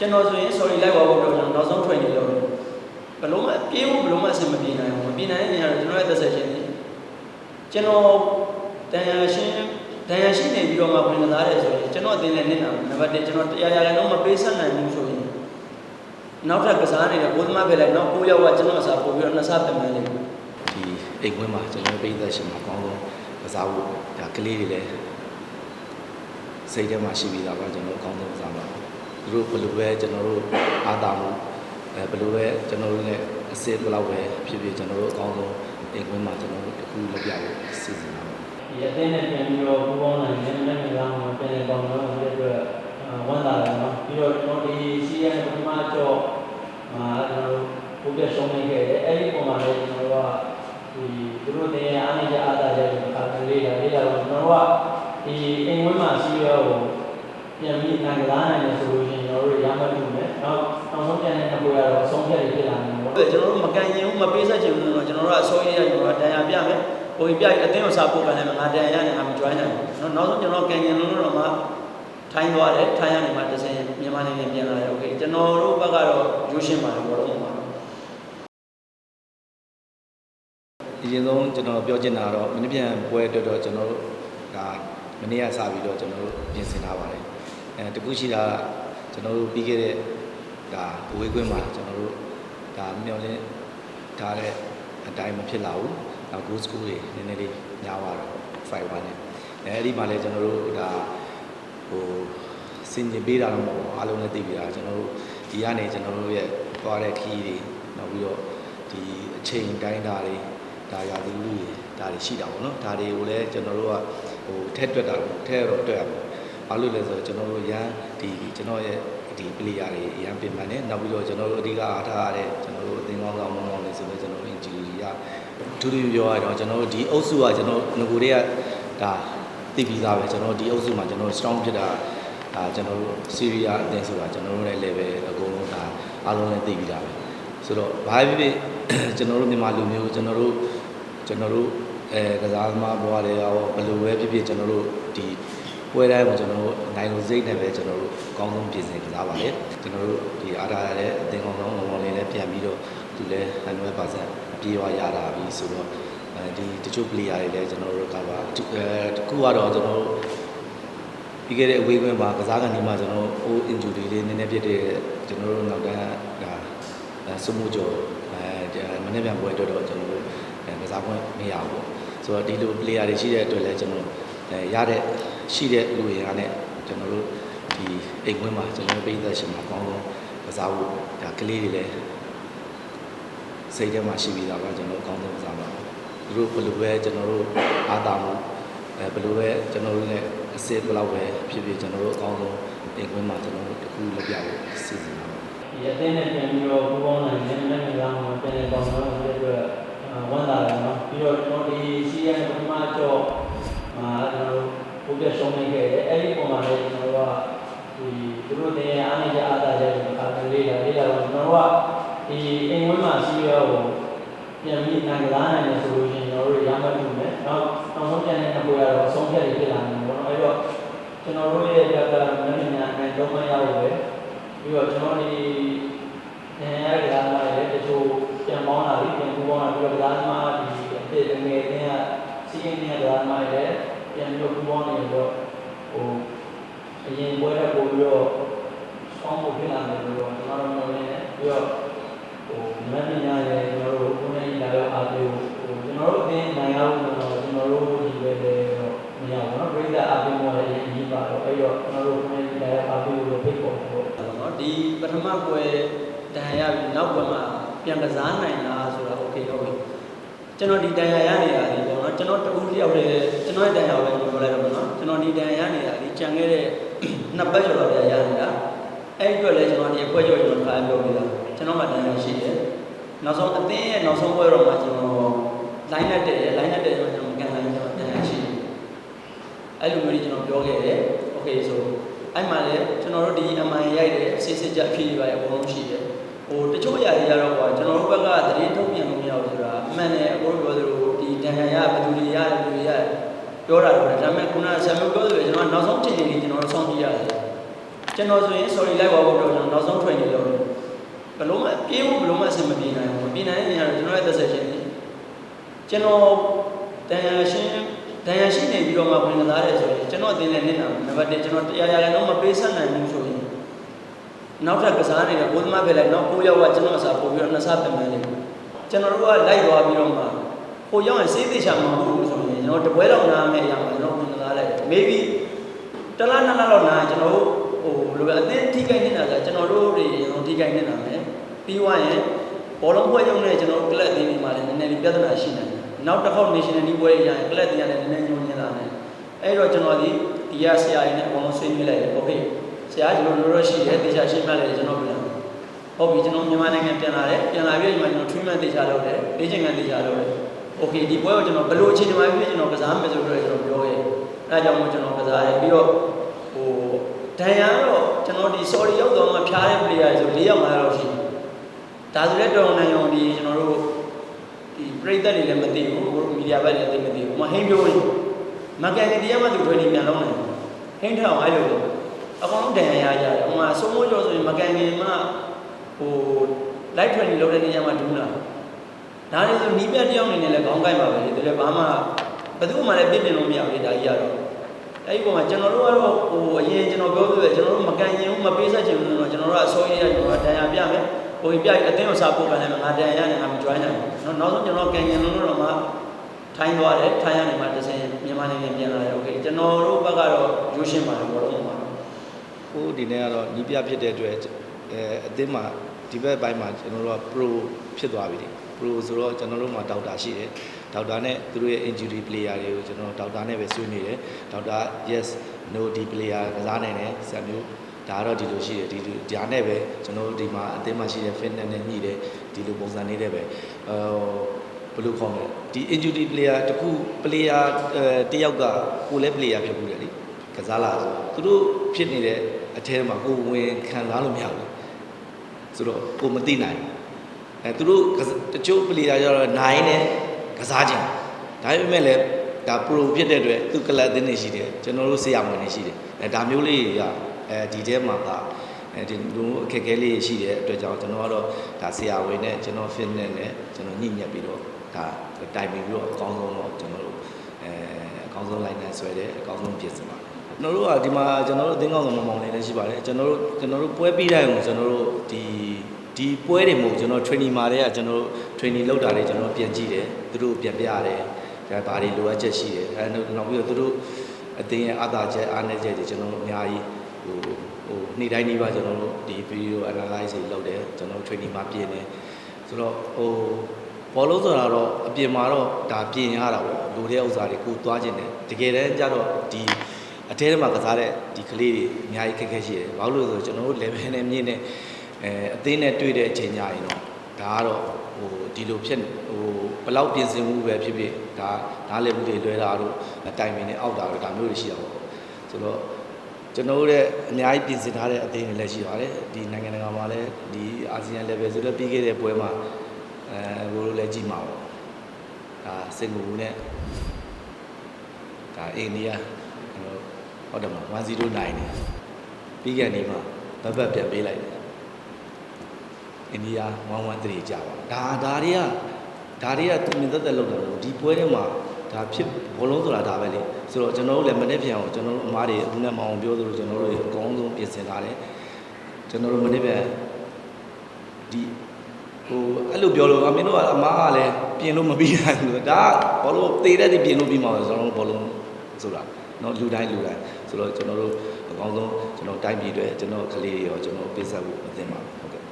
ကျွန်တော်ဆိုရင် sorry လိုက်ပါဖို့တော့ကျွန်တော်နောက်ဆုံး training လုပ်တယ်ဘလို့မှပြေးဖို့ဘလို့မှအဆင်မပြေနိုင်ဘူးမပြေနိုင်တဲ့နေရာတော့ကျွန်တော်ရဲ့သက်ဆက်ရှင်နေကျွန်တော်တန်ရာရှင်းတန်ရာရှင်းနေပြီးတော့မှဝင်လာတယ်ဆိုရင်ကျွန်တော်အတင်းနဲ့နစ်နာနံပါတ်1ကျွန်တော်တရားရာလည်းမပေးဆက်နိုင်ဘူးဆိုရင်နောက်ထပ်ကစားနေတဲ့ဘိုးသမားပဲလိုက်နောက်9ယောက်ကကျွန်တော်အစားပို့ပြီးတော့နှစ်ဆပြန်မယ်လေဒီအိမ်ခွင်းမှာကျွန်တော်ပြည်သက်ရှင်မှာအကောင်းဆုံးကစားဖို့ဒါကလေးတွေလည်းစိတ်ထဲမှာရှိပြီးသားပါကျွန်တော်အကောင်းဆုံးကစားမှာသူ တို့ဘယ်လိုပဲကျွန်တော်တို့အားသာမှုအဲဘယ်လိုပဲကျွန်တော်တို့နဲ့အစစ်ဘယ်လောက်ပဲဖြစ်ဖြစ်ကျွန်တော်တို့အကောင်းဆုံးအိမ်ခွင်းမှာကျွန်တော်တို့တစ်ခုလုပ်ပြဖို့စီစဉ်တာပါဒီအတင်းနဲ့ပြန်ပြီးတော့ပူပေါင်းနိုင်တယ်နဲ့လည်းကောင်းမှာပြန်လေကောင်းတော့ဒီအတွက်ဝမ်းသာတယ်နော်ပြီးတော့ကျွန်တော်ဒီစီးရတဲ့ပထမကြော့အာကျွန်တော်ဘုရားဆုံးနေခဲ့တယ်အဲ့ဒီပုံမှာလည်းကျွန်တော်တို့ကဒီသူတို့တင်အားနေကြအားသာကြတယ်ခါကလေးတာလေးတာတော့ကျွန်တော်တို့ကဒီအိမ်ဝင်းမှာစီးရကိုပြန်ပြီးနိုင်လာနိုင်တယ်ဆိုလို့ရှိရင်ကျွန် တော်တို့ရမှတ်လို့မယ်နောက်နောက်ဆုံးပြန်တဲ့နှစ်ပွဲကတော့အဆုံးဖြတ်ရဖြစ်လာတယ်ပေါ့ကျွန်တော်တို့မကန်ရင်ဘူးမပေးဆက်ချင်ဘူးတော့ကျွန်တော်တို့အစိုးရရကျွန်တော်တရားပြမယ် ဟိုပြအတင်းကိုစာပို့ခံတယ်ငါတန်ရနေငါမ join နိုင်ဘူးเนาะနောက်ဆုံးကျွန်တော်ကန်ရင်လုံးတော့မှထိုင်းသွားတယ်ထိုင်းရနေမှတစ်ဆင်းမြန်မာနိုင်ငံပြန်လာတယ်โอเคကျွန်တော်တို့ဘက်ကတော့ယူရှင်းပါတယ်ဘောလုံးပါ အရင်ဆုံးကျွန်တော်ပြောချင်တာကတော့မနေ့ပြန်ပွဲအတွက်တော့ကျွန်တော်တို့ဒါမနေ့ကစပြီးတော့ကျွန်တော်တို့ပြင်ဆင်ထားပါတယ်အဲတခုရှိတာက ကျွန်တော်တို့ပြီးခဲ့တဲ့ဒါအဝေးကွင်းမှာကျွန်တော်တို့ဒါမျှော်လင့်ထားတဲ့အတိုင်းမဖြစ်လာဘူးဒါ goal score တွေနည်းနည်းလေးများသွားတော့5-1နဲ့အဲအဲ့ဒီမှာလည်းကျွန်တော်တို့ဒါဟိုစင်ကြင်ပေးတာတော့မဟုတ်ဘူးအားလုံးလည်းသိပြီလားကျွန်တော်တို့ဒီကနေကျွန်တော်တို့ရဲ့သွားတဲ့ခီးတွေနောက်ပြီးတော့ဒီအချိန်တိုင်းတာတွေဒါရာသီဥတုတွေဒါတွေရှိတာပေါ့နော်ဒါတွေကိုလည်းကျွန်တော်တို့ကဟိုထက်တွက်တာထက်တော့တွက်ရပါဘာလို့လဲဆိုတော့ကျွန်တော်တို့ရန် ဒီကျွန်တော်ရဲ့ဒီ player တွေရန်ပြင်ပန်းနေနောက်ပြီးတော့ကျွန်တော်တို့အဓိကအားထားရတဲ့ကျွန်တော်တို့အသင်းကောင်းဆောင်မောင်းမောင်းလေးဆိုတော့ကျွန်တော်တို့ injury ကဒူးဒူးပြောရတော့ကျွန်တော်တို့ဒီအုပ်စုကကျွန်တော်ငကိုတွေကဒါသိပြီးသားပဲကျွန်တော်ဒီအုပ်စုမှာကျွန်တော် strong ဖြစ်တာဒါကျွန်တော်တို့ Syria အသင်းဆိုတာကျွန်တော်တို့ရဲ့ level အကုန်လုံးဒါအားလုံးလည်းသိပြီးသားပဲဆိုတော့ဘာဖြစ်ဖြစ်ကျွန်တော်တို့မြန်မာလူမျိုးကျွန်တော်တို့ကျွန်တော်တို့အဲကစားသမားဘဝတွေရောဘယ်လိုပဲဖြစ်ဖြစ်ကျွန်တော်တို့ဒီ ပွဲတိုင်းမှာကျွန်တော်တို့နိုင်လို့စိတ်နဲ့ပဲကျွန်တော်တို့အကောင်းဆုံးပြင်ဆင်ကစားပါလေကျွန်တော်တို့ဒီအားထားရတဲ့အသင်းကောင်းဆုံးလုံးဝလေးလည်းပြန်ပြီးတော့သူလည်း100%အပြေးဝရတာပြီဆိုတော့အဲဒီတချို့ player တွေလည်းကျွန်တော်တို့ကပါအဲတခုကတော့ကျွန်တော်တို့ပြီးခဲ့တဲ့အဝေးကွင်းမှာကစားကန်ဒီမှာကျွန်တော်တို့ O injury လေးနည်းနည်းဖြစ်တဲ့ကျွန်တော်တို့နောက်တန်းဒါစုမှုကျော်အဲမနေ့ပြန်ပွဲတော့တော့ကျွန်တော်တို့အဲကစားခွင့်မရဘူးပေါ့ဆိုတော့ဒီလို player တွေရှိတဲ့အတွက်လည်းကျွန်တော်အဲရတဲ့ ရှိတဲ့လူတွေအားနဲ့ကျွန်တော်တို့ဒီအိမ်ခွင်းမှာကျွန်တော်ပြည်သက်ရှင်မှာအကောင်းဆုံးကစားဖို့ဒါကလေးတွေလည်းစိတ်ထဲမှာရှိပြီးသားပါကျွန်တော်အကောင်းဆုံးကစားပါသူတို့ဘယ်လိုပဲကျွန်တော်တို့အားသာမှုအဲဘယ်လိုပဲကျွန်တော်တို့နဲ့အစစ်ဘယ်လောက်ပဲဖြစ်ဖြစ်ကျွန်တော်တို့အကောင်းဆုံးအိမ်ခွင်းမှာကျွန်တော်တို့တစ်ခုလုပ်ပြဖို့စီစဉ်ပါဒီအတင်းနဲ့ပြန်ပြီးတော့ပူပေါင်းနိုင်တယ်နဲ့လည်းကောင်းမှာပြန်လေကောင်းတော့ဒီအတွက်ဝမ်းသာတယ်နော်ပြီးတော့ကျွန်တော်ဒီစီးရတဲ့ပထမကြော့အာကျွန်တော် ဘုရားဆုံးနေခဲ့တယ်အဲ့ဒီပုံမှာလည်းကျွန်တော်တို့ကဒီသူတို့တင်အားနေကြအားသာကြတယ်ခါကလေးတာလေးတာတော့ကျွန်တော်တို့ကဒီအိမ်ဝင်းမှာစီးရကိုပြန်ပြီးနိုင်လာနိုင်တယ်ဆိုလို့ရှိရင်ကျွန်တော်တို့ရမှတ်လို့မယ်နောက်နောက်ဆုံးပြန်တဲ့ပွဲကတော့အဆုံးဖြတ်ရဖြစ်လာတယ်ပေါ့နော်အဲ့တော့ကျွန်တော်တို့ရဲ့ကကမင်းညာနိုင်တော့မရဘူးပဲပြီးတော့ကျွန်တော်ဒီ ပွဲမှာပြန်ကစားနိုင်လားဆိုတာโอเคဟုတ်ပြီကျွန်တော်ဒီတန်ရရနေတာဒီပေါ့နော်ကျွန်တော်တူတယောက်တည်းကျွန်တော်ရဲ့တန်ရပဲပြောလိုက်တော့မနော်ကျွန်တော်ဒီတန်ရရနေတာဒီကြံခဲ့တဲ့နှစ်ပတ်ကျော်တော့ရရနေတာအဲ့အတွက်လည်းကျွန်တော်ဒီအပွဲကျော်ကျွန်တော်ခါပြောပြီးသားကျွန်တော်မှတန်ရရှိတယ်နောက်ဆုံးအသင်းရဲ့နောက်ဆုံးပွဲတော့မှကျွန်တော် line နဲ့တက်တယ် line နဲ့တက်ကျွန်တော်ကန်တိုင်းကျွန်တော်တန်ရရှိတယ်အဲ့လိုမျိုးကြီးကျွန်တော်ပြောခဲ့တယ်โอเคဆိုအဲ့မှာလည်းကျွန်တော်တို့ဒီ MI ရိုက်တဲ့စစ်စစ်ကြအဖြစ်တွေပါအကုန်လုံးရှိတယ် ဟိုတချို့အရာတွေကြတော့ကွာကျွန်တော်တို့ဘက်ကသတင်းထုတ်ပြန်လို့မရဘူးဆိုတာအမှန်နဲ့အကုန်ပြောသလိုဒီတန်ရရဘယ်သူတွေရတယ်ဘယ်သူတွေရတယ်ပြောတာတော့ဒါပေမဲ့ခုနဆမ်မျိုးပြောသလိုကျွန်တော်နောက်ဆုံးချိန်ချိန်ကျွန်တော်တို့စောင့်ကြည့်ရတယ်ကျွန်တော်ဆိုရင် sorry လိုက်ပါဖို့တော့ကျွန်တော်နောက်ဆုံး training လုပ်တယ်ဘလုံးမပြေးဖို့ဘလုံးမအဆင်မပြေနိုင်ဘူးမပြေနိုင်တဲ့နေရာတော့ကျွန်တော်ရဲ့သက်ဆက်ရှင်နေကျွန်တော်တန်ရာရှင်တန်ရာရှိနေပြီးတော့မှဝင်ကစားတယ်ဆိုရင်ကျွန်တော်အတင်းနဲ့နေတာနံပါတ်1ကျွန်တော်တရားရရတော့မပေးဆက်နိုင်ဘူးဆိုရင် နောက်ထပ်ကစားနေတဲ့ဘုသမပဲလိုက်နောက်ကိုယောက်ကကျွန်တော်အစားပို့ပြီးတော့နှစ်ဆပြန်မှန်းလိုက်ကျွန်တော်တို့ကလိုက်သွားပြီးတော့မှဟိုရောက်ရင်စေးသေးချာမဟုတ်ဘူးဆိုရင်ကျွန်တော်တပွဲတော့နားမဲ့အရာမှာကျွန်တော်ပြန်လာလိုက် maybe တလားနှစ်လားတော့နားကျွန်တော်တို့ဟိုလိုပဲအသင်းထိခိုက်နေတာဆိုကျွန်တော်တို့တွေရောထိခိုက်နေတာမယ်ပြီးွားရင်ဘောလုံးဖွဲ့ရုံနဲ့ကျွန်တော်တို့ကလပ်အသင်းတွေမှာလည်းနည်းနည်းလေးပြဿနာရှိနေတယ်နောက်တစ်ခေါက် national league ပွဲရရင်ကလပ်အသင်းကလည်းနည်းနည်းညှိုးညင်းလာတယ်အဲ့တော့ကျွန်တော်ဒီဒီရဆရာကြီးနဲ့အကုန်လုံးဆွေးနွေးလိုက်တယ်ဟုတ်ကဲ့ ဆရာကျွန်တော်တို့ရှိတယ်တေချာရှင်းပြလိုက်တယ်ကျွန်တော်ပြန်ဟုတ်ပြီကျွန်တော်မြန်မာနိုင်ငံပြန်လာတယ်ပြန်လာပြီးတော့ဒီမှာကျွန်တော် treatment တေချာလုပ်တယ် agent ကတေချာလုပ်တယ် okay ဒီပွဲကိုကျွန်တော်ဘယ်လိုအခြေအနေမှာဖြစ်ကျွန်တော်ကစားမယ်ဆိုတော့ကျွန်တော်ပြောရဲအဲအကြောင်းကိုကျွန်တော်ကစားရဲပြီးတော့ဟိုဒဏ်ရာတော့ကျွန်တော်ဒီ sorry ရောက်တော့မှဖျားတဲ့ player ဆို၄ယောက်၅ယောက်ရှိတယ်ဒါဆိုလည်းတော်တော်နိုင်ငံဒီကျွန်တော်တို့ဒီပြည်သက်တွေလည်းမသိဘူးတို့မီဒီယာဘက်တွေလည်းမသိဘူးမဟိန်းပြောရင်မကန်တီးရမှသူထွေးနေပြန်လုံးတယ်ဟိန်းထောင်အဲ့လို အကောင်လုံးဒဏ်ရာရကြတယ်ဟိုမှာစိုးမိုးကျော်ဆိုရင်မကန်ခင်မှဟို live training လုပ်တဲ့နေရာမှာဒူးလာဒါလည်းဆိုနီးပြတယောက်အနေနဲ့လည်းခေါင်းကိုက်ပါပဲဒီလည်းဘာမှဘယ်သူမှလည်းပြစ်တင်လို့မရဘူးလေဒါကြီးကတော့ အဲ့ဒီပုံမှာကျွန်တော်တို့ကတော့ဟိုအရင်ကျွန်တော်ပြောပြတယ်ကျွန်တော်တို့မကန်ရင်ဘူးမပေးဆက်ချင်ဘူးတော့ကျွန်တော်တို့အစိုးရရကျွန်တော်ဒဏ်ရာပြမယ်ဟိုပြအတင်းကိုစားပို့ခံလိုက်မယ်ငါဒဏ်ရာရနေငါမ join နိုင်ဘူးနောက်ဆုံးကျွန်တော်ကန်ရင်လုံးတော့မှထိုင်းသွားတယ်ထိုင်းရနေမှတစ်ဆင်းမြန်မာနိုင်ငံပြန်လာတယ်โอเคကျွန်တော်တို့ဘက်ကတော့ရိုးရှင်းပါတယ်ဘောလုံးမှာ ကိုဒီနေ့ကတော့နီးပြဖြစ်တဲ့အတွက်အဲအသင်းမှာဒီဘက်ပိုင်းမှာကျွန်တော်တို့က pro ဖြစ်သွားပြီလေ pro ဆိုတော့ကျွန်တော်တို့မှာဒေါက်တာရှိတယ်ဒေါက်တာနဲ့သူတို့ရဲ့ injury player တွေကိုကျွန်တော်ဒေါက်တာနဲ့ပဲဆွေးနွေးတယ်ဒေါက်တာ yes no ဒီ player ကစားနိုင်တယ်ဆက်မျိုးဒါကတော့ဒီလိုရှိတယ်ဒီလိုဒါနဲ့ပဲကျွန်တော်တို့ဒီမှာအသင်းမှာရှိတဲ့ fitness နဲ့ညှိတယ်ဒီလိုပုံစံလေးနဲ့ပဲဟိုဘယ်လိုခေါ်မလဲဒီ injury player တခု player အဲတယောက်ကကိုလည်း player ဖြစ်ဘူးလေလေကစားလာဆိုသူတို့ဖြစ်နေတဲ့ အထဲမှာကိုဝင်ခံစားလို့မရဘူးဆိုတော့ကိုမသိနိုင်ဘူးအဲသူတို့ကစားတချို့ player ကျတော့နိုင်နဲ့ကစားခြင်းဒါပေမဲ့လည်းဒါ pro ဖြစ်တဲ့အတွက်သူကလပ်အသင်းတွေရှိတယ်ကျွန်တော်တို့ဆေးရမဝင်တွေရှိတယ်အဲဒါမျိုးလေးတွေကအဲဒီထဲမှာကအဲဒီလူအခက်အခဲလေးရှိတဲ့အတွက်ကြောင့်ကျွန်တော်ကတော့ဒါဆရာဝန်နဲ့ကျွန်တော် fitness နဲ့ကျွန်တော်ညှိညက်ပြီးတော့ဒါတိုင်ပင်ပြီးတော့အကောင်းဆုံးတော့ကျွန်တော်တို့အဲအကောင်းဆုံး line နဲ့ဆွဲတယ်အကောင်းဆုံးပြင်ဆင်ပါတယ်ကျွန် တော်တို့ကဒီမှာကျွန်တော်တို့အသင်းကောင်းဆောင်မောင်မောင်လေးလည်းရှိပါတယ်ကျွန်တော်တို့ကျွန်တော်တို့ပွဲပြီးတိုင်းကိုကျွန်တော်တို့ဒီဒီပွဲတွေမဟုတ်ကျွန်တော် training မှာတည်းကကျွန်တော်တို့ training လုပ်တာတွေကျွန်တော်ပြန်ကြည့်တယ်သူတို့ပြန်ပြရတယ်ဒါဘာတွေလိုအပ်ချက်ရှိတယ်အဲနောက်ပြီးတော့သူတို့အသင်းရဲ့အားသာချက်အားနည်းချက်တွေကျွန်တော်တို့အများကြီးဟိုဟိုနေ့တိုင်းနေ့ပါကျွန်တော်တို့ဒီ video analyze တွေလုပ်တယ်ကျွန်တော်တို့ training မှာပြင်တယ်ဆိုတော့ဟိုဘောလုံးဆိုတာတော့အပြင်မှာတော့ဒါပြင်ရတာပေါ့လိုတဲ့ဥစ္စာတွေကိုသွားခြင်းတယ်တကယ်တမ်းကျတော့ဒီ အထဲထဲမှာကစားတဲ့ဒီကလေးတွေအများကြီးခက်ခဲရှိတယ်ဘာလို့လဲဆိုတော့ကျွန်တော်တို့ level နဲ့မြင့်တဲ့အဲအသင်းနဲ့တွေ့တဲ့အချိန်ညရင်တော့ဒါကတော့ဟိုဒီလိုဖြစ်ဟိုဘယ်လောက်ပြင်ဆင်မှုပဲဖြစ်ဖြစ်ဒါနားလည်မှုတွေလွဲတာတို့အတိုင်ပင်နဲ့အောက်တာတို့ဒါမျိုးတွေရှိတာပေါ့ဆိုတော့ကျွန်တော်တို့ရဲ့အများကြီးပြင်ဆင်ထားတဲ့အသင်းတွေလည်းရှိပါတယ်ဒီနိုင်ငံတကာမှာလည်းဒီအာဆီယံ level ဆိုတော့ပြီးခဲ့တဲ့ပွဲမှာအဲဘိုးတို့လည်းကြည့်မှာပေါ့ဒါစင်ကာပူနဲ့ဒါအိန္ဒိယ ဟုတ်တယ်မလား109နေပြီးခဲ့နေမှာဘတ်ဘတ်ပြန်ပေးလိုက်တယ်အိန္ဒိယ113ကြာပါဒါဒါတွေကဒါတွေကသူမြင်သက်သက်လောက်တယ်လို့ဒီပွဲထဲမှာဒါဖြစ်ဘောလုံးဆိုတာဒါပဲလေဆိုတော့ကျွန်တော်တို့လည်းမနေ့ပြန်အောင်ကျွန်တော်တို့အမားတွေအခုနဲ့မအောင်ပြောသလိုကျွန်တော်တို့အကောင်းဆုံးပြင်ဆင်ထားတယ်ကျွန်တော်တို့မနေ့ပြန်ဒီဟိုအဲ့လိုပြောလို့အမင်းတို့ကအမားကလည်းပြင်လို့မပြီးနိုင်ဘူးဒါကဘောလုံးတေးတဲ့ပြင်လို့ပြီးမှာဆိုတော့ဘောလုံးဆိုတာ နော်လူတိုင်းလူတိုင်းဆိုတော့ကျွန်တော်တို့အကောင်းဆုံးကျွန်တော်တိုင်းပြည်တွေကျွန်တော်ကလေးတွေရောကျွန်တော်ပေးဆက်ဖို့အသင့်ပါဟုတ်ကဲ့